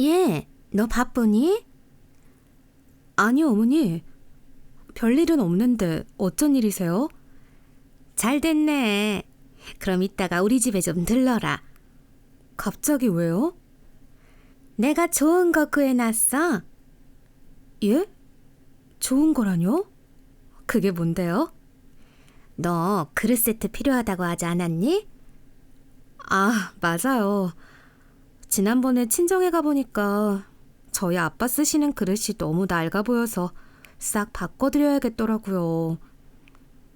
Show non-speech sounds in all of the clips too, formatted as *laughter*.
예, 너 바쁘니? 아니요, 어머니. 별일은 없는데 어쩐 일이세요? 잘 됐네. 그럼 이따가 우리 집에 좀 들러라. 갑자기 왜요? 내가 좋은 거 구해놨어. 예? 좋은 거라뇨? 그게 뭔데요? 너 그릇 세트 필요하다고 하지 않았니? 아, 맞아요. 지난번에 친정에 가보니까 저희 아빠 쓰시는 그릇이 너무 낡아 보여서 싹 바꿔드려야겠더라고요.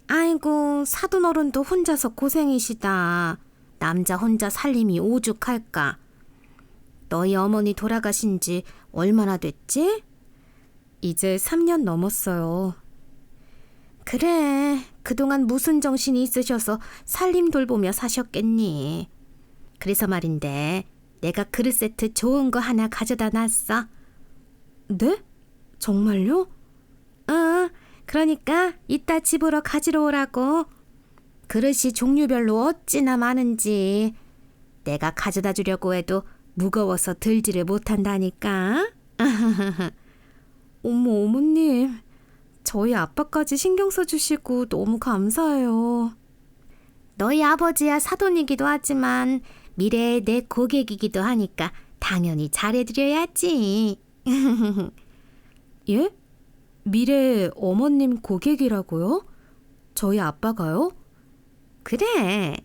아이고, 사돈 어른도 혼자서 고생이시다. 남자 혼자 살림이 오죽할까. 너희 어머니 돌아가신 지 얼마나 됐지? 이제 3년 넘었어요. 그래, 그동안 무슨 정신이 있으셔서 살림 돌보며 사셨겠니? 그래서 말인데, 내가 그릇 세트 좋은 거 하나 가져다 놨어. 네? 정말요? 응, 그러니까 이따 집으로 가지러 오라고. 그릇이 종류별로 어찌나 많은지. 내가 가져다 주려고 해도 무거워서 들지를 못한다니까. *laughs* 어머, 어머님. 저희 아빠까지 신경 써주시고 너무 감사해요. 너희 아버지야 사돈이기도 하지만 미래의 내 고객이기도 하니까 당연히 잘해드려야지. *laughs* 예? 미래의 어머님 고객이라고요? 저희 아빠가요? 그래.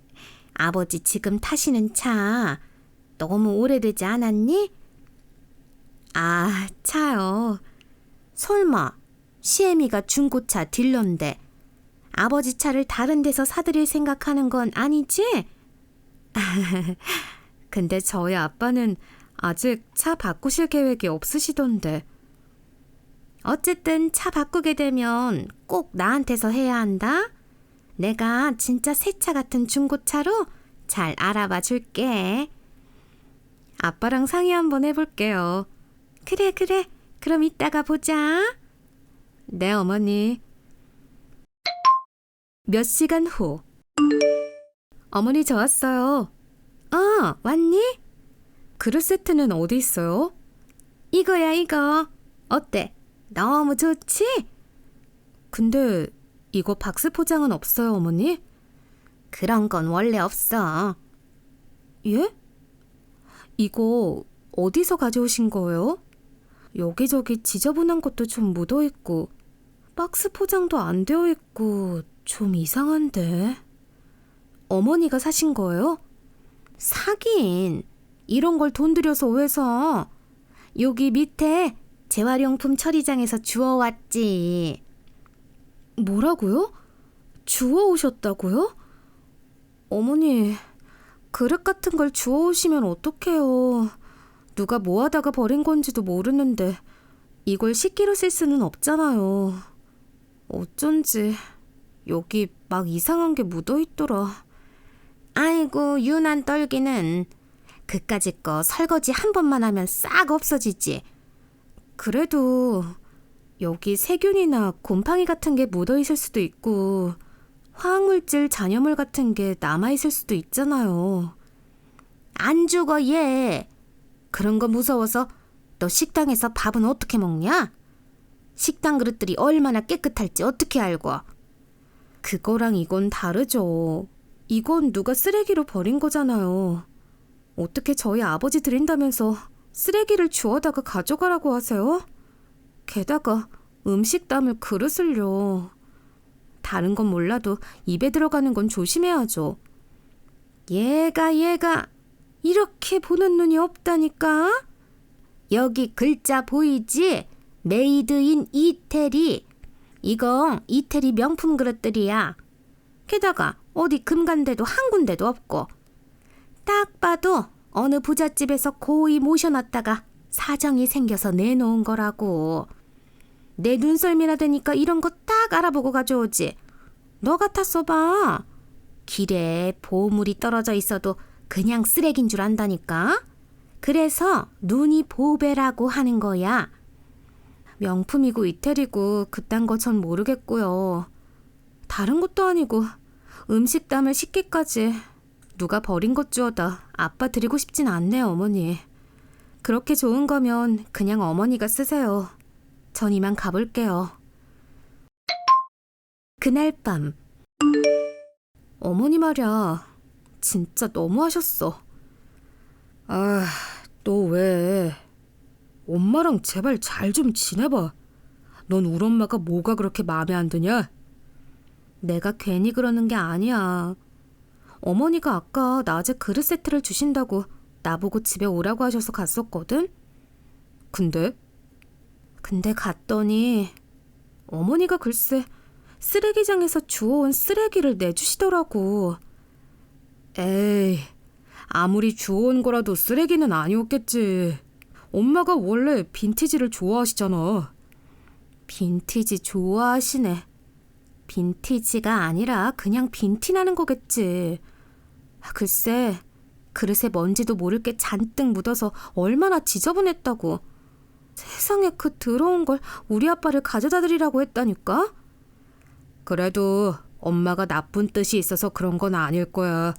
아버지 지금 타시는 차 너무 오래되지 않았니? 아, 차요. 설마 시애미가 중고차 딜러인데 아버지 차를 다른 데서 사드릴 생각하는 건 아니지? *laughs* 근데 저희 아빠는 아직 차 바꾸실 계획이 없으시던데. 어쨌든 차 바꾸게 되면 꼭 나한테서 해야 한다. 내가 진짜 새 차 같은 중고차로 잘 알아봐 줄게. 아빠랑 상의 한번 해볼게요. 그래, 그래. 그럼 이따가 보자. 네, 어머니. 몇 시간 후. 어머니 저 왔어요. 어, 왔니? 그릇 세트는 어디 있어요? 이거야, 이거. 어때? 너무 좋지? 근데 이거 박스 포장은 없어요, 어머니? 그런 건 원래 없어. 예? 이거 어디서 가져오신 거예요? 여기저기 지저분한 것도 좀 묻어 있고, 박스 포장도 안 되어 있고, 좀 이상한데. 어머니가 사신 거예요? 사긴. 이런 걸 돈 들여서 왜 사? 여기 밑에 재활용품 처리장에서 주워왔지. 뭐라고요? 주워오셨다고요? 어머니, 그릇 같은 걸 주워오시면 어떡해요. 누가 뭐 하다가 버린 건지도 모르는데 이걸 식기로 쓸 수는 없잖아요. 어쩐지 여기 막 이상한 게 묻어 있더라. 아이고, 유난 떨기는 그까짓 거 설거지 한 번만 하면 싹 없어지지. 그래도 여기 세균이나 곰팡이 같은 게 묻어 있을 수도 있고 화학물질 잔여물 같은 게 남아 있을 수도 있잖아요. 안 죽어 얘. 그런 거 무서워서 너 식당에서 밥은 어떻게 먹냐? 식당 그릇들이 얼마나 깨끗할지 어떻게 알고? 그거랑 이건 다르죠. 이건 누가 쓰레기로 버린 거잖아요. 어떻게 저희 아버지 드린다면서 쓰레기를 주워다가 가져가라고 하세요? 게다가 음식 담을 그릇을요. 다른 건 몰라도 입에 들어가는 건 조심해야죠. 얘가 얘가 이렇게 보는 눈이 없다니까? 여기 글자 보이지? 메이드 인 이태리. 이건 이태리 명품 그릇들이야. 게다가 어디 금간데도 한 군데도 없고 딱 봐도 어느 부잣집에서 고이 모셔놨다가 사정이 생겨서 내놓은 거라고. 내 눈썰미나 되니까 이런 거 딱 알아보고 가져오지. 너 같았어 봐. 길에 보물이 떨어져 있어도 그냥 쓰레기인 줄 안다니까. 그래서 눈이 보배라고 하는 거야. 명품이고 이태리고 그딴 거 전 모르겠고요. 다른 것도 아니고 음식 담을 식기까지 누가 버린 것 주워다 아빠 드리고 싶진 않네요, 어머니. 그렇게 좋은 거면 그냥 어머니가 쓰세요. 전 이만 가볼게요. 그날 밤 어머니 말이야 진짜 너무하셨어. 아, 너 왜? 엄마랑 제발 잘 좀 지내봐. 넌 우리 엄마가 뭐가 그렇게 마음에 안 드냐? 내가 괜히 그러는 게 아니야. 어머니가 아까 낮에 그릇 세트를 주신다고 나보고 집에 오라고 하셔서 갔었거든? 근데? 근데 갔더니 어머니가 글쎄 쓰레기장에서 주워온 쓰레기를 내주시더라고. 에이, 아무리 주워온 거라도 쓰레기는 아니었겠지. 엄마가 원래 빈티지를 좋아하시잖아. 빈티지 좋아하시네. 빈티지가 아니라 그냥 빈티 나는 거겠지. 아, 글쎄, 그릇에 먼지도 모를 게 잔뜩 묻어서 얼마나 지저분했다고. 세상에 그 더러운 걸 우리 아빠를 가져다 드리라고 했다니까? 그래도 엄마가 나쁜 뜻이 있어서 그런 건 아닐 거야.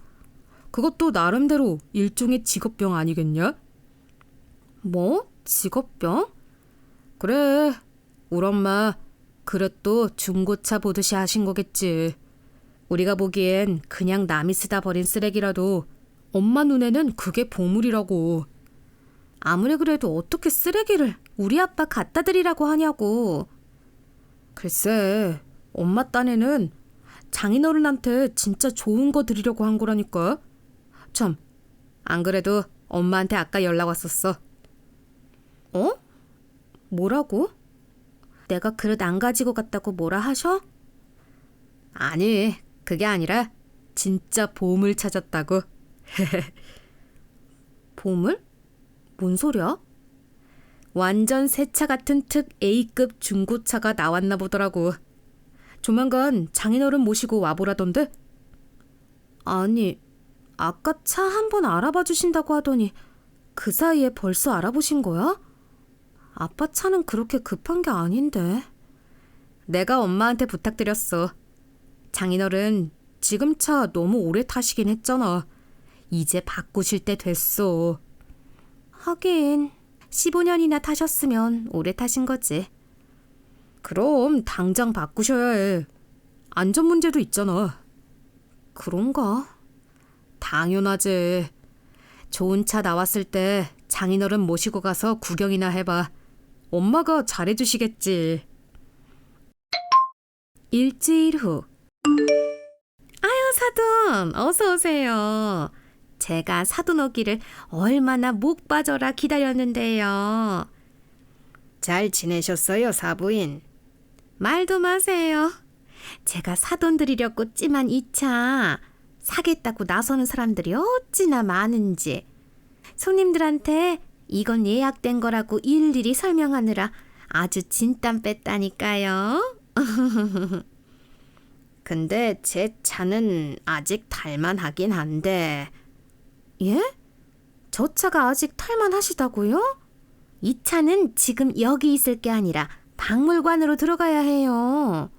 그것도 나름대로 일종의 직업병 아니겠냐? 뭐? 직업병? 그래. 우리 엄마 그릇도 중고차 보듯이 하신 거겠지. 우리가 보기엔 그냥 남이 쓰다 버린 쓰레기라도 엄마 눈에는 그게 보물이라고. 아무리 그래도 어떻게 쓰레기를 우리 아빠 갖다 드리라고 하냐고. 글쎄, 엄마 딴에는 장인어른한테 진짜 좋은 거 드리려고 한 거라니까. 참, 안 그래도 엄마한테 아까 연락 왔었어. 어? 뭐라고? 내가 그릇 안 가지고 갔다고 뭐라 하셔? 아니, 그게 아니라 진짜 보물 찾았다고. *laughs* 보물? 뭔 소리야? 완전 새 차 같은 특 A급 중고차가 나왔나 보더라고. 조만간 장인어른 모시고 와보라던데? 아니, 아까 차 한 번 알아봐 주신다고 하더니 그 사이에 벌써 알아보신 거야? 아빠 차는 그렇게 급한 게 아닌데. 내가 엄마한테 부탁드렸어. 장인어른, 지금 차 너무 오래 타시긴 했잖아. 이제 바꾸실 때 됐어. 하긴, 15년이나 타셨으면 오래 타신 거지. 그럼 당장 바꾸셔야 해. 안전 문제도 있잖아. 그런가? 당연하지. 좋은 차 나왔을 때 장인어른 모시고 가서 구경이나 해봐. 엄마가 잘해주시겠지. 일주일 후. 아유, 사돈, 어서 오세요. 제가 사돈 오기를 얼마나 목 빠져라 기다렸는데요. 잘 지내셨어요, 사부인? 말도 마세요. 제가 사돈 드리려고 찜한 이 차 사겠다고 나서는 사람들이 어찌나 많은지. 손님들한테 이건 예약된 거라고 일일이 설명하느라 아주 진땀 뺐다니까요. *laughs* 근데 제 차는 아직 탈만하긴 한데. 예? 저 차가 아직 탈만하시다고요? 이 차는 지금 여기 있을 게 아니라 박물관으로 들어가야 해요.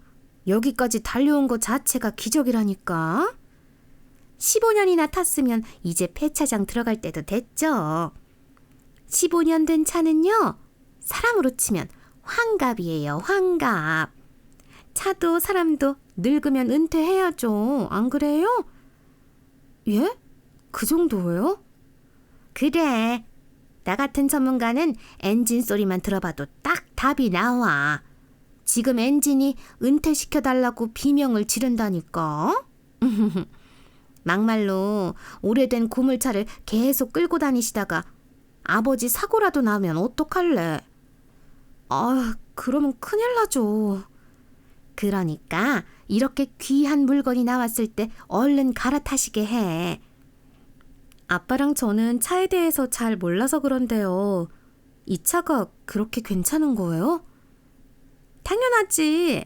여기까지 달려온 것 자체가 기적이라니까. 15년이나 탔으면 이제 폐차장 들어갈 때도 됐죠. 15년 된 차는요, 사람으로 치면 환갑이에요, 환갑. 차도 사람도 늙으면 은퇴해야죠. 안 그래요? 예? 그 정도예요? 그래. 나 같은 전문가는 엔진 소리만 들어봐도 딱 답이 나와. 지금 엔진이 은퇴시켜달라고 비명을 지른다니까. *laughs* 막말로 오래된 고물차를 계속 끌고 다니시다가 아버지 사고라도 나면 어떡할래? 아, 그러면 큰일 나죠. 그러니까 이렇게 귀한 물건이 나왔을 때 얼른 갈아타시게 해. 아빠랑 저는 차에 대해서 잘 몰라서 그런데요. 이 차가 그렇게 괜찮은 거예요? 당연하지.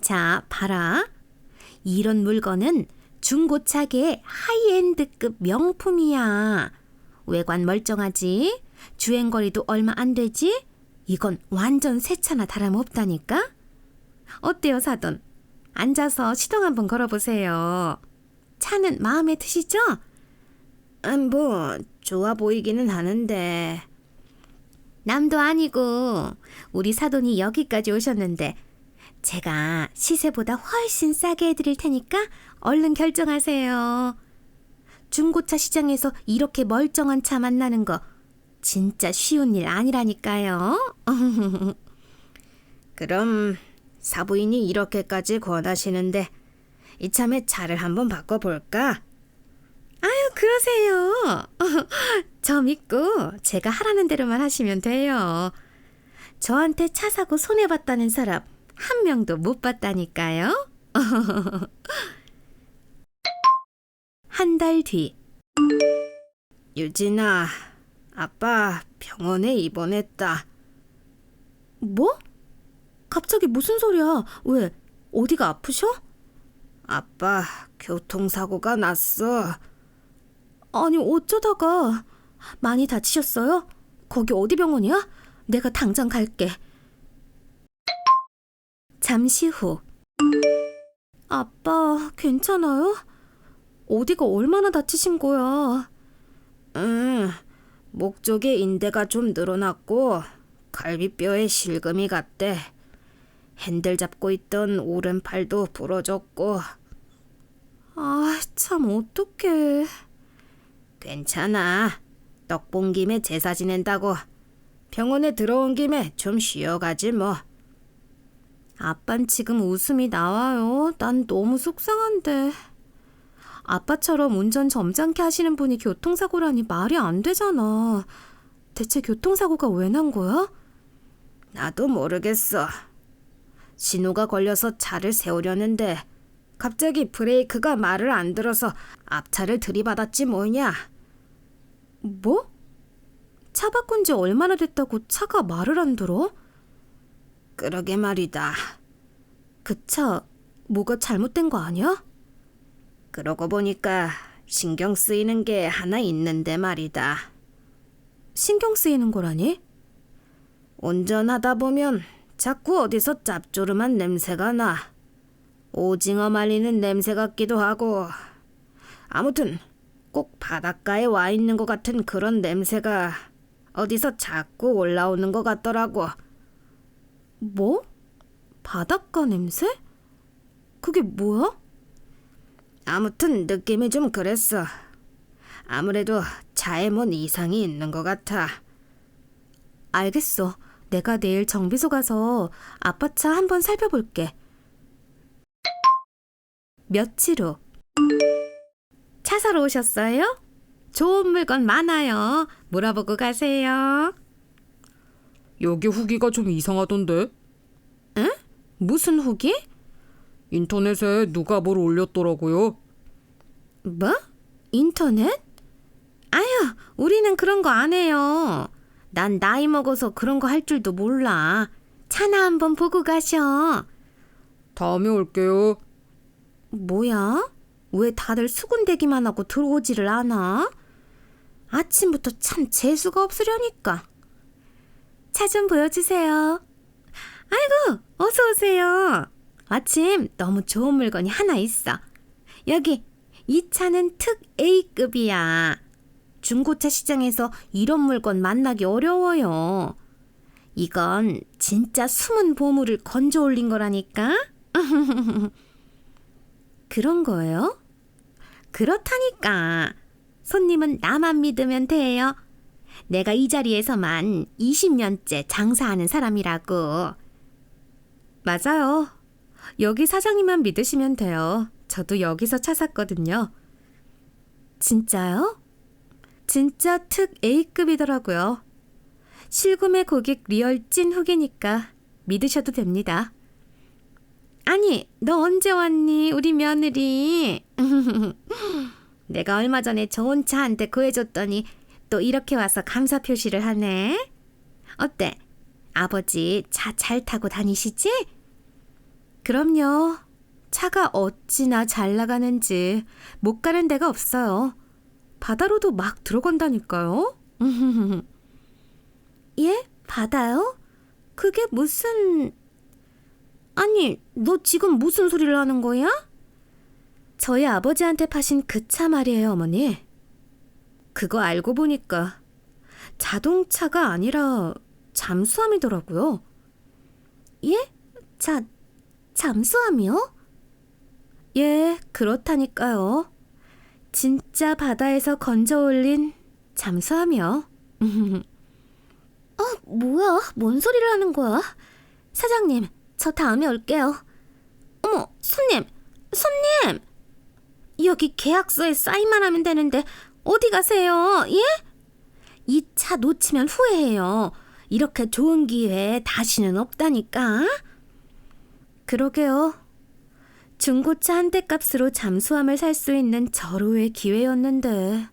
자, 봐라. 이런 물건은 중고차계 하이엔드급 명품이야. 외관 멀쩡하지? 주행거리도 얼마 안 되지? 이건 완전 새 차나 다름없다니까? 어때요, 사돈? 앉아서 시동 한번 걸어보세요. 차는 마음에 드시죠? 음, 뭐, 좋아 보이기는 하는데. 남도 아니고 우리 사돈이 여기까지 오셨는데 제가 시세보다 훨씬 싸게 해드릴 테니까 얼른 결정하세요. 중고차 시장에서 이렇게 멀쩡한 차 만나는 거 진짜 쉬운 일 아니라니까요. *laughs* 그럼 사부인이 이렇게까지 권하시는데 이참에 차를 한번 바꿔볼까? 아유, 그러세요. *laughs* 저 믿고 제가 하라는 대로만 하시면 돼요. 저한테 차 사고 손해봤다는 사람 한 명도 못 봤다니까요. *laughs* 한 달 뒤. 유진아, 아빠 병원에 입원했다. 뭐? 갑자기 무슨 소리야? 왜? 어디가 아프셔? 아빠 교통사고가 났어. 아니, 어쩌다가 많이 다치셨어요? 거기 어디 병원이야? 내가 당장 갈게. 잠시 후. 아빠, 괜찮아요? 어디가 얼마나 다치신 거야? 응, 목 쪽에 인대가 좀 늘어났고 갈비뼈에 실금이 갔대. 핸들 잡고 있던 오른팔도 부러졌고 아, 참 어떡해. 괜찮아. 떡 본 김에 제사 지낸다고 병원에 들어온 김에 좀 쉬어가지 뭐. 아빤 지금 웃음이 나와요. 난 너무 속상한데. 아빠처럼 운전 점잖게 하시는 분이 교통사고라니 말이 안 되잖아. 대체 교통사고가 왜 난 거야? 나도 모르겠어. 신호가 걸려서 차를 세우려는데 갑자기 브레이크가 말을 안 들어서 앞차를 들이받았지 뭐냐. 뭐? 차 바꾼 지 얼마나 됐다고 차가 말을 안 들어? 그러게 말이다. 그 차 뭐가 잘못된 거 아니야? 그러고 보니까 신경 쓰이는 게 하나 있는데 말이다. 신경 쓰이는 거라니? 운전하다 보면 자꾸 어디서 짭조름한 냄새가 나. 오징어 말리는 냄새 같기도 하고. 아무튼 꼭 바닷가에 와 있는 것 같은 그런 냄새가 어디서 자꾸 올라오는 것 같더라고. 뭐? 바닷가 냄새? 그게 뭐야? 아무튼 느낌이 좀 그랬어. 아무래도 뭔 이상이 있는 것 같아. 알겠어. 내가 내일 정비소 가서 아빠 차 한번 살펴볼게. 며칠 후. 차 사러 오셨어요? 좋은 물건 많아요. 물어보고 가세요. 여기 후기가 좀 이상하던데? 무슨 후기? 인터넷에 누가 뭘 올렸더라고요. 뭐? 인터넷? 아유, 우리는 그런 거 안 해요. 난 나이 먹어서 그런 거 할 줄도 몰라. 차나 한번 보고 가셔. 다음에 올게요. 뭐야? 왜 다들 수군대기만 하고 들어오지를 않아? 아침부터 참 재수가 없으려니까. 차 좀 보여주세요. 아이고, 어서 오세요. 마침 너무 좋은 물건이 하나 있어. 여기, 이 차는 특 A급이야. 중고차 시장에서 이런 물건 만나기 어려워요. 이건 진짜 숨은 보물을 건져 올린 거라니까? *laughs* 그런 거예요? 그렇다니까. 손님은 나만 믿으면 돼요. 내가 이 자리에서만 20년째 장사하는 사람이라고. 맞아요. 여기 사장님만 믿으시면 돼요. 저도 여기서 차 샀거든요. 진짜요? 진짜 특 A급이더라고요. 실구매 고객 리얼 찐 후기니까 믿으셔도 됩니다. 아니, 너 언제 왔니? 우리 며느리. *laughs* 내가 얼마 전에 좋은 차한대 구해줬더니 또 이렇게 와서 감사 표시를 하네. 어때? 아버지 차 잘 타고 다니시지? 그럼요. 차가 어찌나 잘 나가는지 못 가는 데가 없어요. 바다로도 막 들어간다니까요. *laughs* 예? 바다요? 그게 무슨... 아니, 너 지금 무슨 소리를 하는 거야? 저희 아버지한테 파신 그 차 말이에요, 어머니. 그거 알고 보니까 자동차가 아니라 잠수함이더라고요. 예? 자, 잠수함이요? 예, 그렇다니까요. 진짜 바다에서 건져 올린 잠수함이요. *laughs* 어, 뭐야? 뭔 소리를 하는 거야? 사장님, 저 다음에 올게요. 어머, 손님, 손님! 여기 계약서에 사인만 하면 되는데 어디 가세요? 예? 이 차 놓치면 후회해요. 이렇게 좋은 기회 다시는 없다니까. 그러게요. 중고차 한 대 값으로 잠수함을 살 수 있는 절호의 기회였는데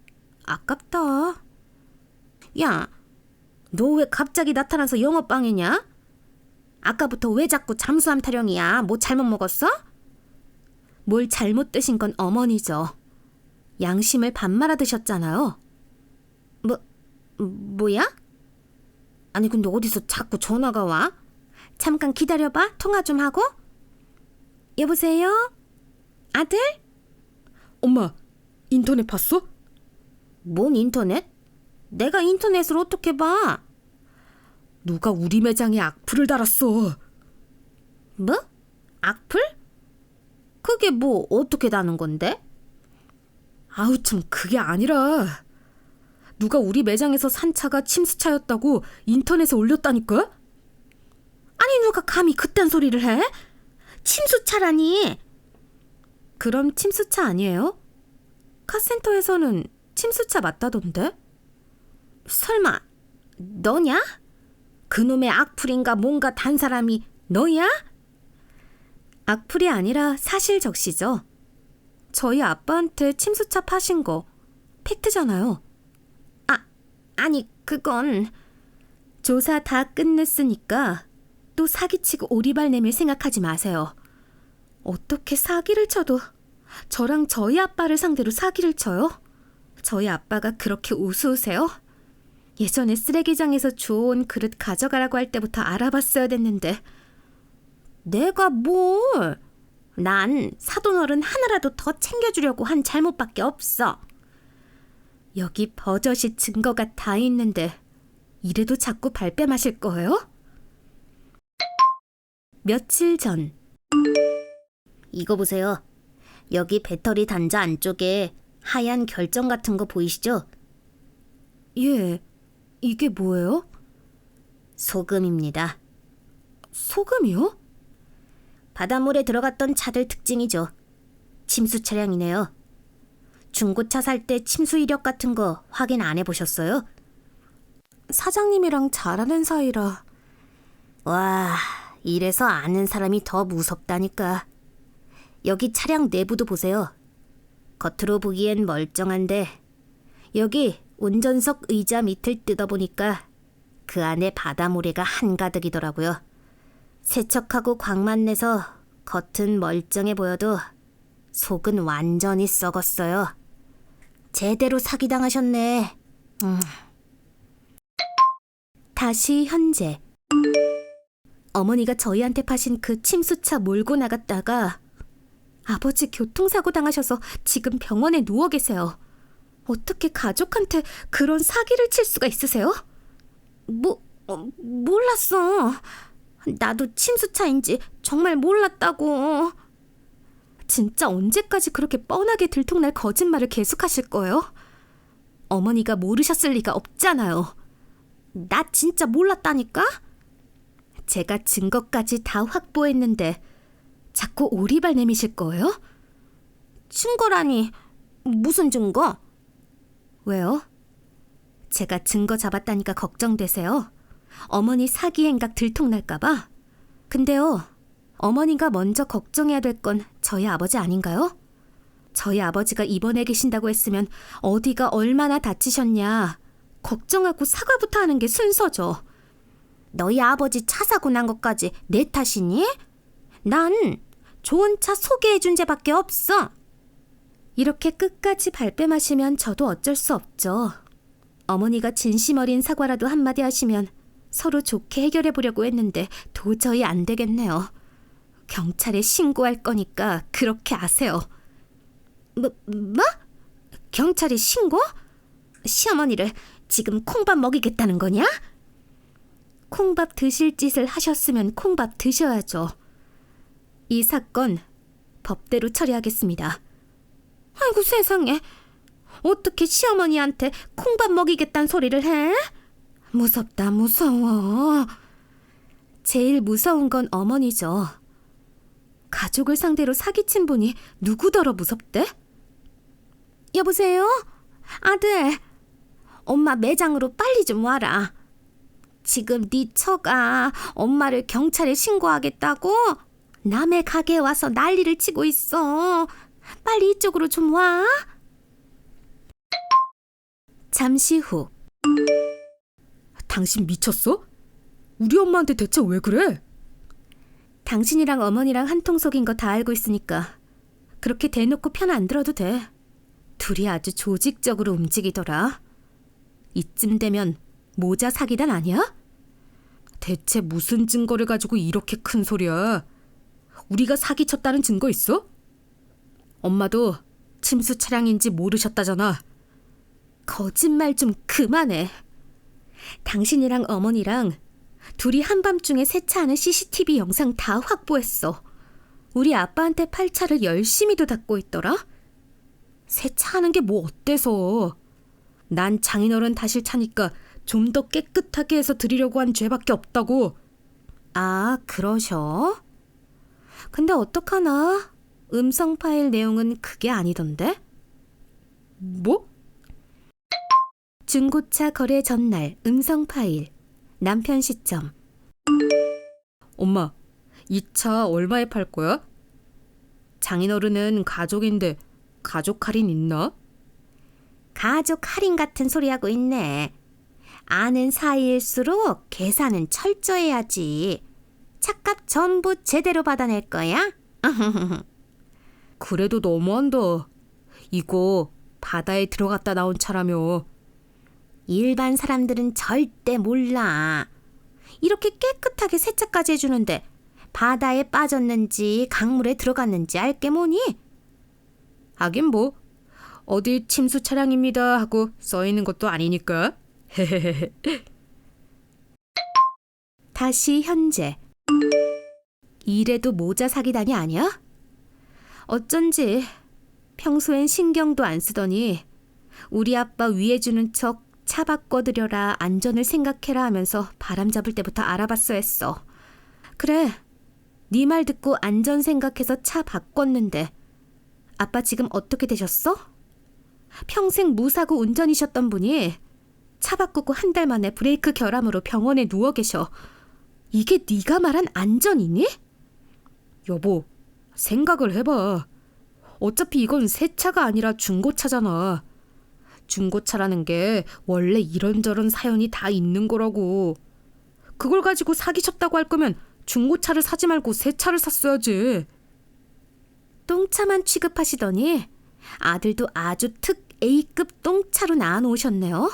아깝다. 야, 너 왜 갑자기 나타나서 영업방해냐? 아까부터 왜 자꾸 잠수함 타령이야? 뭐 잘못 먹었어? 뭘 잘못 드신 건 어머니죠. 양심을 반 말아 드셨잖아요. 뭐, 뭐야? 아니 근데 어디서 자꾸 전화가 와? 잠깐 기다려봐. 통화 좀 하고. 여보세요? 아들? 엄마, 인터넷 봤어? 뭔 인터넷? 내가 인터넷을 어떻게 봐? 누가 우리 매장에 악플을 달았어. 뭐? 악플? 그게 뭐 어떻게 다는 건데? 아우 참 그게 아니라 누가 우리 매장에서 산 차가 침수차였다고 인터넷에 올렸다니까? 아니 누가 감히 그딴 소리를 해? 침수차라니. 그럼 침수차 아니에요? 카센터에서는 침수차 맞다던데? 설마 너냐? 그놈의 악플인가 뭔가 단 사람이 너야? 악플이 아니라 사실 적시죠. 저희 아빠한테 침수차 파신 거 팩트잖아요. 아, 아니 그건 조사 다 끝냈으니까 또 사기치고 오리발 내밀 생각하지 마세요. 어떻게 사기를 쳐도 저랑 저희 아빠를 상대로 사기를 쳐요? 저희 아빠가 그렇게 우스우세요? 예전에 쓰레기장에서 주워온 그릇 가져가라고 할 때부터 알아봤어야 됐는데 내가 뭘? 난 사돈어른 하나라도 더 챙겨주려고 한 잘못밖에 없어. 여기 버젓이 증거가 다 있는데 이래도 자꾸 발뺌하실 거예요? 며칠 전 이거 보세요. 여기 배터리 단자 안쪽에 하얀 결정 같은 거 보이시죠? 예. 이게 뭐예요? 소금입니다. 소금이요? 바닷물에 들어갔던 차들 특징이죠. 침수 차량이네요. 중고차 살 때 침수 이력 같은 거 확인 안 해보셨어요? 사장님이랑 잘 아는 사이라. 와, 이래서 아는 사람이 더 무섭다니까. 여기 차량 내부도 보세요. 겉으로 보기엔 멀쩡한데 여기 운전석 의자 밑을 뜯어보니까 그 안에 바다모래가 한가득이더라고요. 세척하고 광만 내서 겉은 멀쩡해 보여도 속은 완전히 썩었어요. 제대로 사기당하셨네. 음. 다시 현재. 어머니가 저희한테 파신 그 침수차 몰고 나갔다가 아버지 교통사고 당하셔서 지금 병원에 누워 계세요. 어떻게 가족한테 그런 사기를 칠 수가 있으세요? 뭐, 어, 몰랐어. 나도 침수차인지 정말 몰랐다고. 진짜 언제까지 그렇게 뻔하게 들통날 거짓말을 계속하실 거예요? 어머니가 모르셨을 리가 없잖아요. 나 진짜 몰랐다니까? 제가 증거까지 다 확보했는데 자꾸 오리발 내미실 거예요? 증거라니 무슨 증거? 왜요? 제가 증거 잡았다니까 걱정되세요? 어머니 사기 행각 들통날까봐? 근데요, 어머니가 먼저 걱정해야 될 건 저희 아버지 아닌가요? 저희 아버지가 입원해 계신다고 했으면 어디가 얼마나 다치셨냐 걱정하고 사과부터 하는 게 순서죠. 너희 아버지 차 사고 난 것까지 내 탓이니? 난 좋은 차 소개해준 죄밖에 없어. 이렇게 끝까지 발뺌하시면 저도 어쩔 수 없죠. 어머니가 진심 어린 사과라도 한마디 하시면 서로 좋게 해결해 보려고 했는데 도저히 안 되겠네요. 경찰에 신고할 거니까 그렇게 아세요. 뭐, 뭐? 경찰에 신고? 시어머니를 지금 콩밥 먹이겠다는 거냐? 콩밥 드실 짓을 하셨으면 콩밥 드셔야죠. 이 사건 법대로 처리하겠습니다. 아이고 세상에. 어떻게 시어머니한테 콩밥 먹이겠다는 소리를 해? 무섭다 무서워. 제일 무서운 건 어머니죠. 가족을 상대로 사기친 분이 누구더러 무섭대? 여보세요? 아들, 엄마 매장으로 빨리 좀 와라. 지금 네 처가 엄마를 경찰에 신고하겠다고 남의 가게에 와서 난리를 치고 있어. 빨리 이쪽으로 좀 와. 잠시 후 당신 미쳤어? 우리 엄마한테 대체 왜 그래? 당신이랑 어머니랑 한통속인 거 다 알고 있으니까 그렇게 대놓고 편 안 들어도 돼. 둘이 아주 조직적으로 움직이더라. 이쯤 되면 모자 사기단 아니야? 대체 무슨 증거를 가지고 이렇게 큰 소리야? 우리가 사기쳤다는 증거 있어? 엄마도 침수 차량인지 모르셨다잖아. 거짓말 좀 그만해. 당신이랑 어머니랑 둘이 한밤중에 세차하는 CCTV 영상 다 확보했어. 우리 아빠한테 팔차를 열심히도 닦고 있더라. 세차하는 게 뭐 어때서? 난 장인어른 다실 차니까 좀 더 깨끗하게 해서 드리려고 한 죄밖에 없다고. 아, 그러셔? 근데 어떡하나? 음성 파일 내용은 그게 아니던데? 뭐? 중고차 거래 전날 음성 파일. 남편 시점. 엄마, 이 차 얼마에 팔 거야? 장인어른은 가족인데 가족 할인 있나? 가족 할인 같은 소리 하고 있네. 아는 사이일수록 계산은 철저해야지. 차값 전부 제대로 받아낼 거야? *laughs* 그래도 너무한다. 이거 바다에 들어갔다 나온 차라며. 일반 사람들은 절대 몰라. 이렇게 깨끗하게 세차까지 해주는데 바다에 빠졌는지 강물에 들어갔는지 알게 뭐니? 하긴 뭐 어디 침수 차량입니다 하고 써 있는 것도 아니니까. *laughs* 다시 현재. 이래도 모자 사기단이 아니야? 어쩐지 평소엔 신경도 안 쓰더니 우리 아빠 위해 주는 척 차 바꿔드려라 안전을 생각해라 하면서 바람 잡을 때부터 알아봤어 했어. 그래, 네 말 듣고 안전 생각해서 차 바꿨는데 아빠 지금 어떻게 되셨어? 평생 무사고 운전이셨던 분이 차 바꾸고 한 달 만에 브레이크 결함으로 병원에 누워 계셔. 이게 네가 말한 안전이니? 여보, 생각을 해봐. 어차피 이건 새 차가 아니라 중고차잖아. 중고차라는 게 원래 이런저런 사연이 다 있는 거라고. 그걸 가지고 사기쳤다고 할 거면 중고차를 사지 말고 새 차를 샀어야지. 똥차만 취급하시더니 아들도 아주 특 A급 똥차로 낳아 놓으셨네요.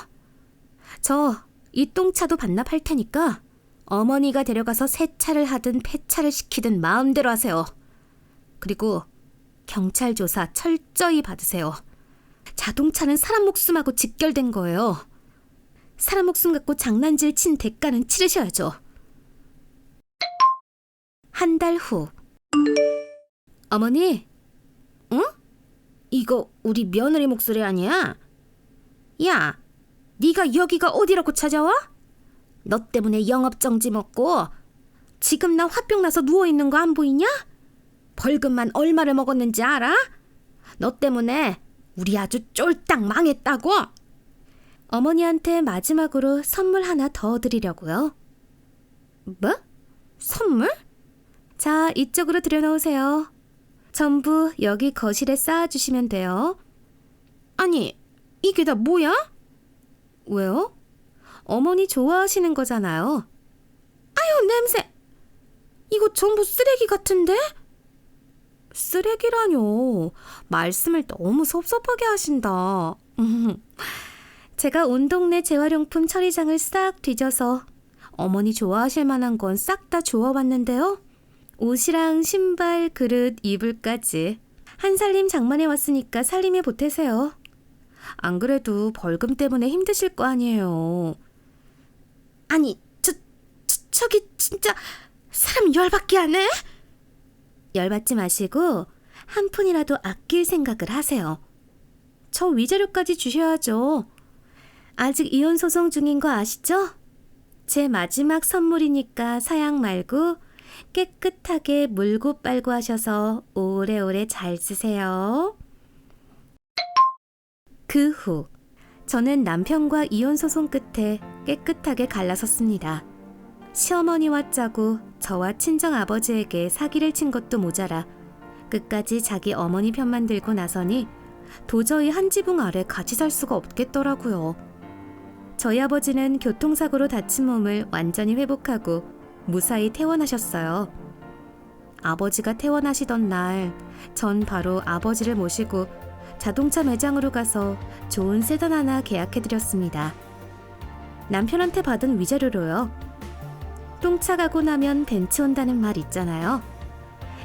저 이 똥차도 반납할 테니까 어머니가 데려가서 세차를 하든 폐차를 시키든 마음대로 하세요. 그리고 경찰 조사 철저히 받으세요. 자동차는 사람 목숨하고 직결된 거예요. 사람 목숨 갖고 장난질 친 대가는 치르셔야죠. 한 달 후. 어머니, 응? 이거 우리 며느리 목소리 아니야? 야, 네가 여기가 어디라고 찾아와? 너 때문에 영업 정지 먹고 지금 나 화병 나서 누워 있는 거 안 보이냐? 벌금만 얼마를 먹었는지 알아? 너 때문에 우리 아주 쫄딱 망했다고. 어머니한테 마지막으로 선물 하나 더 드리려고요. 뭐? 선물? 자, 이쪽으로 들여놓으세요. 전부 여기 거실에 쌓아주시면 돼요. 아니, 이게 다 뭐야? 왜요? 어머니 좋아하시는 거잖아요. 아유, 냄새! 이거 전부 쓰레기 같은데? 쓰레기라뇨. 말씀을 너무 섭섭하게 하신다. *laughs* 제가 온 동네 재활용품 처리장을 싹 뒤져서 어머니 좋아하실 만한 건 싹 다 주워봤는데요. 옷이랑 신발, 그릇, 이불까지. 한 살림 장만해 왔으니까 살림에 보태세요. 안 그래도 벌금 때문에 힘드실 거 아니에요. 아니, 저, 저기 진짜 사람 열받게 하네. 열받지 마시고 한 푼이라도 아낄 생각을 하세요. 저 위자료까지 주셔야죠. 아직 이혼 소송 중인 거 아시죠? 제 마지막 선물이니까 사양 말고 깨끗하게 물고 빨고 하셔서 오래오래 잘 쓰세요. 그 후, 저는 남편과 이혼 소송 끝에 깨끗하게 갈라섰습니다. 시어머니와 짜고 저와 친정 아버지에게 사기를 친 것도 모자라 끝까지 자기 어머니 편만 들고 나서니 도저히 한 지붕 아래 같이 살 수가 없겠더라고요. 저희 아버지는 교통사고로 다친 몸을 완전히 회복하고 무사히 퇴원하셨어요. 아버지가 퇴원하시던 날, 전 바로 아버지를 모시고 자동차 매장으로 가서 좋은 세단 하나 계약해드렸습니다. 남편한테 받은 위자료로요. 똥차 가고 나면 벤츠 온다는 말 있잖아요.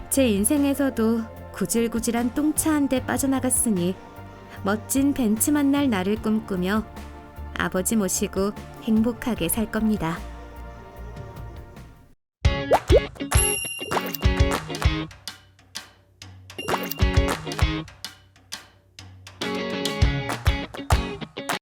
제 인생에서도 구질구질한 똥차 한 대 빠져나갔으니 멋진 벤츠 만날 날을 꿈꾸며 아버지 모시고 행복하게 살 겁니다.